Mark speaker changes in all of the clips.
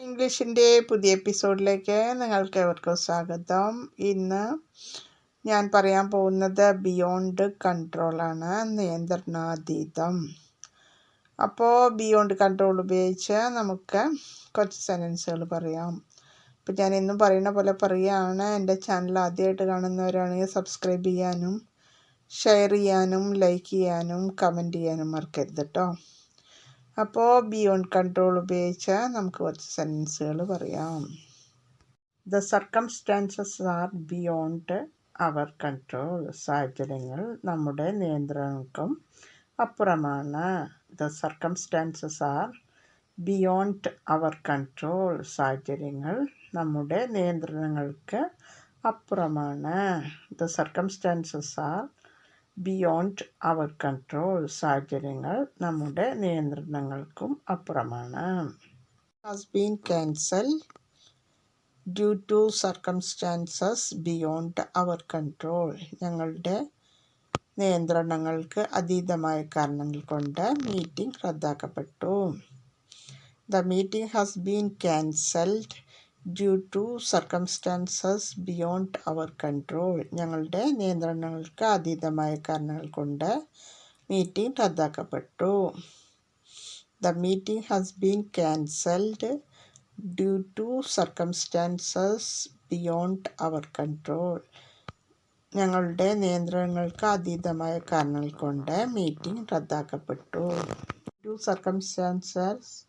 Speaker 1: ഇംഗ്ലീഷിന്റെ പുതിയ എപ്പിസോഡിലേക്ക് നിങ്ങൾക്ക് എവർക്കും സ്വാഗതം. ഇന്ന് ഞാൻ പറയാൻ പോകുന്നത് ബിയോണ്ട് കൺട്രോളാണ് നിയന്ത്രണാതീതം. അപ്പോൾ ബിയോണ്ട് കൺട്രോൾ ഉപയോഗിച്ച് നമുക്ക് കുറച്ച് സെന്റൻസുകൾ പറയാം. ഇപ്പം ഞാൻ എന്നും പറയുന്ന പോലെ പറയുകയാണ് എന്റെ ചാനൽ ആദ്യമായിട്ട് കാണുന്നവരാണെങ്കിൽ സബ്സ്ക്രൈബ് ചെയ്യാനും ഷെയർ ചെയ്യാനും ലൈക്ക് ചെയ്യാനും കമന്റ് ചെയ്യാനും മറക്കരുത് കേട്ടോ അപ്പോൾ ബിയോണ്ട് കൺട്രോൾ ഉപയോഗിച്ച് നമുക്ക് കുറച്ച് സെന്റൻസുകൾ പറയാം. The circumstances are beyond our control സാഹചര്യങ്ങൾ നമ്മുടെ നിയന്ത്രണങ്ങൾക്കും അപ്പുറമാണ്. The circumstances are beyond our control സാഹചര്യങ്ങൾ നമ്മുടെ നിയന്ത്രണങ്ങൾക്ക് അപ്പുറമാണ്. The circumstances are beyond our control സാഹചര്യങ്ങൾ നമ്മുടെ നിയന്ത്രണങ്ങൾക്കും അപ്പുറമാണ്. Has been cancel due to circumstances beyond our control ഞങ്ങളുടെ നിയന്ത്രണങ്ങൾക്ക് അതീതമായ കാരണങ്ങൾ കൊണ്ട് meeting റദ്ദാക്കപ്പെട്ടു. The meeting has been cancelled due to circumstances beyond our control ഞങ്ങളുടെ നിയന്ത്രണങ്ങൾക്ക് അതീതമായ കാരണങ്ങൾ കൊണ്ട് meeting റദ്ദാക്കപ്പെട്ടു. The meeting has been cancelled due to circumstances beyond our control ഞങ്ങളുടെ നിയന്ത്രണങ്ങൾക്ക് അതീതമായ കാരണങ്ങൾ കൊണ്ട് meeting റദ്ദാക്കപ്പെട്ടു. To circumstances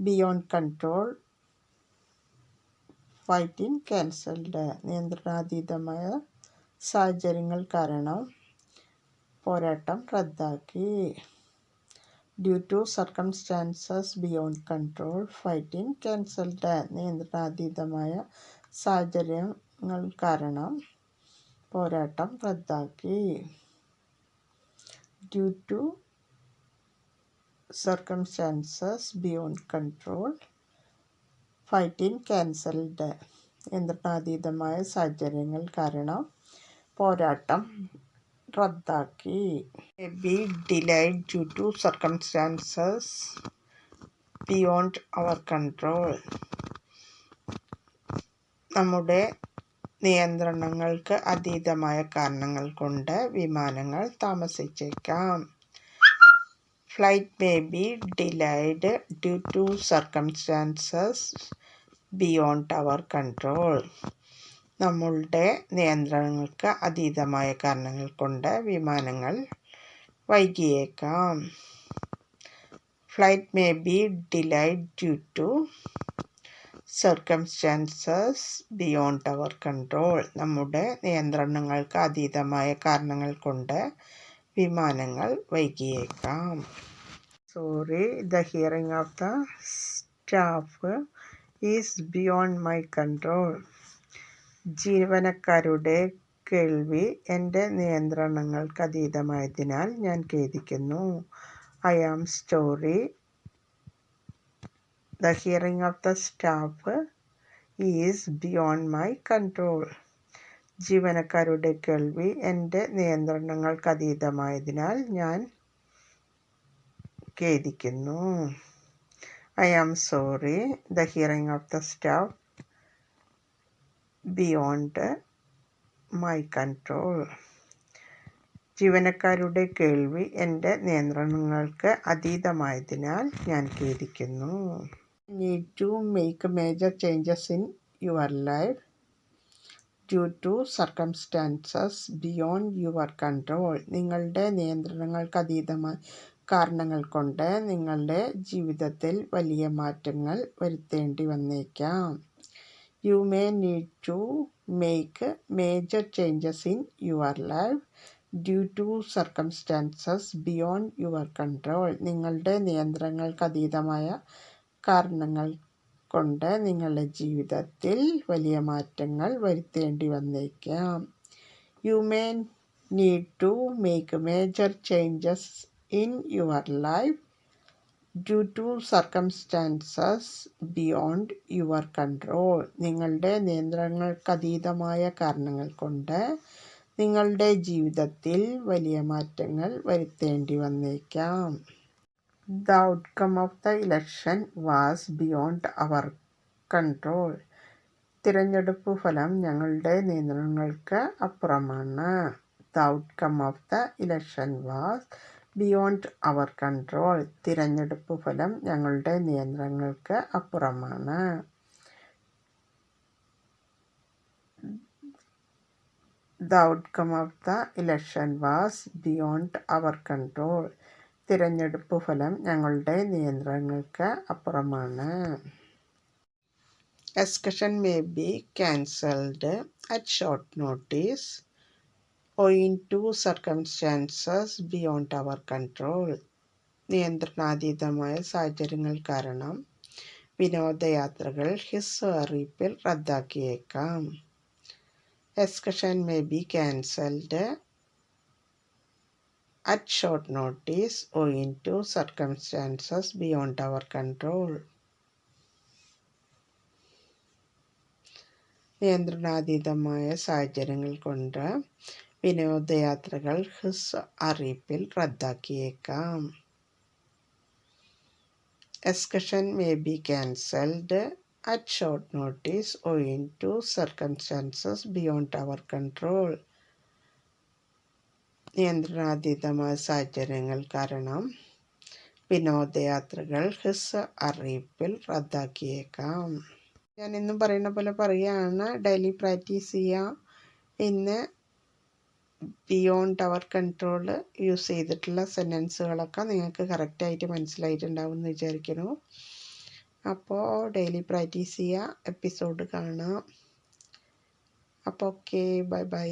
Speaker 1: beyond control fighting ക്യാൻസറിന്റെ നിയന്ത്രണാതീതമായ സാഹചര്യങ്ങൾ കാരണം പോരാട്ടം റദ്ദാക്കി. Due to circumstances beyond control fighting ക്യാൻസറിന്റെ നിയന്ത്രണാതീതമായ സാഹചര്യങ്ങൾ കാരണം പോരാട്ടം റദ്ദാക്കി. Due to circumstances beyond control fighting cancelled നിയന്ത്രണാതീതമായ സാഹചര്യങ്ങൾ കാരണം പോരാട്ടം റദ്ദാക്കി. Be delayed due to circumstances beyond our control. നമ്മുടെ നിയന്ത്രണങ്ങൾക്ക് അതീതമായ കാരണങ്ങൾ കൊണ്ട് വിമാനങ്ങൾ താമസിച്ചേക്കാം. Flight may be delayed due to circumstances beyond our control നമ്മളുടെ നിയന്ത്രണങ്ങൾക്ക് അതീതമായ കാരണങ്ങൾ കൊണ്ട് വിമാനങ്ങൾ വൈകിയേക്കാം. Flight may be delayed due to circumstances beyond our control നമ്മുടെ നിയന്ത്രണങ്ങൾക്ക് അതീതമായ കാരണങ്ങൾ കൊണ്ട് വിമാനങ്ങൾ വൈകിയേക്കാം. Sorry the hearing of the staff is beyond my control ജീവനക്കാരുടെ കേൾവി എന്റെ നിയന്ത്രണങ്ങൾക്ക് അതീതമായതിനാൽ ഞാൻ ഖേദിക്കുന്നു. I am sorry the hearing of the staff is beyond my control ജീവനക്കാരുടെ കേൾവി എന്റെ നിയന്ത്രണങ്ങൾക്ക് അതീതമായതിനാൽ ഞാൻ ഖേദിക്കുന്നു. I am sorry. The hearing of the staff beyond my control. ജീവനക്കാരുടെ കേൾവി എന്റെ നിയന്ത്രണങ്ങൾക്ക് അതീതമായതിനാൽ ഞാൻ ഖേദിക്കുന്നു. Need to make major changes in your life due to circumstances beyond your control നിങ്ങളുടെ നിയന്ത്രണങ്ങൾക്ക് അതീതമായ കാരണങ്ങൾ കൊണ്ട് നിങ്ങളുടെ ജീവിതത്തിൽ വലിയ മാറ്റങ്ങൾ വരുത്തേണ്ടി വന്നേക്കാം. You may need to make major changes in your life due to circumstances beyond your control നിങ്ങളുടെ നിയന്ത്രണങ്ങൾക്ക് അതീതമായ കാരണങ്ങൾ കൊണ്ട് നിങ്ങളുടെ ജീവിതത്തിൽ വലിയ മാറ്റങ്ങൾ വരുത്തേണ്ടി വന്നേക്കാം. You may need to make major changes in your life due to circumstances beyond your control നിങ്ങളുടെ നിയന്ത്രണങ്ങൾക്കതീതമായ കാരണങ്ങൾ കൊണ്ട് നിങ്ങളുടെ ജീവിതത്തിൽ വലിയ മാറ്റങ്ങൾ വരുത്തേണ്ടി വന്നേക്കാം. The outcome of the election was beyond our control തിരഞ്ഞെടുപ്പ് ഫലം ഞങ്ങളുടെ നിയന്ത്രണങ്ങൾക്ക് അപ്പുറമാണ്. The outcome of the election was beyond our control തിരഞ്ഞെടുപ്പ് ഫലം ഞങ്ങളുടെ നിയന്ത്രണങ്ങൾക്ക് അപ്പുറമാണ്. The outcome of the election was beyond our control തിരഞ്ഞെടുപ്പ് ഫലം ഞങ്ങളുടെ നിയന്ത്രണങ്ങൾക്ക് അപ്പുറമാണ്. Excursion may be cancelled at short notice owing to circumstances beyond our control നിയന്ത്രണാതീതമായ സാഹചര്യങ്ങൾ കാരണം വിനോദയാത്രകൾ ഹിസ് അറിയിപ്പിൽ റദ്ദാക്കിയേക്കാം. Excursion may be cancelled at short notice owing to circumstances beyond our control. നിയന്ത്രണാതീതമായ സാഹചര്യങ്ങൾ കൊണ്ട് വിനോദയാത്രകൾ ഹിസ് അറിയിപ്പിൽ റദ്ദാക്കിയേക്കാം excursion may be cancelled at short notice owing to circumstances beyond our control നിയന്ത്രണാതീതമായ സാഹചര്യങ്ങൾ കാരണം വിനോദയാത്രകൾ ഹിസ് അറിയിപ്പിൽ റദ്ദാക്കിയേക്കാം. ഞാൻ ഇന്നും പറയുന്ന പോലെ പറയുകയാണ് ഡെയിലി പ്രാക്ടീസ് ചെയ്യുക ഇന്ന് ബിയോണ്ട് അവർ കൺട്രോൾ യൂസ് ചെയ്തിട്ടുള്ള സെന്റൻസുകളൊക്കെ നിങ്ങൾക്ക് കറക്റ്റായിട്ട് മനസ്സിലായിട്ടുണ്ടാവും എന്ന് വിചാരിക്കുന്നു. അപ്പോൾ ഡെയിലി പ്രാക്ടീസ് ചെയ്യുക എപ്പിസോഡ് കാണാം. അപ്പോൾ ഓക്കെ ബൈ ബൈ.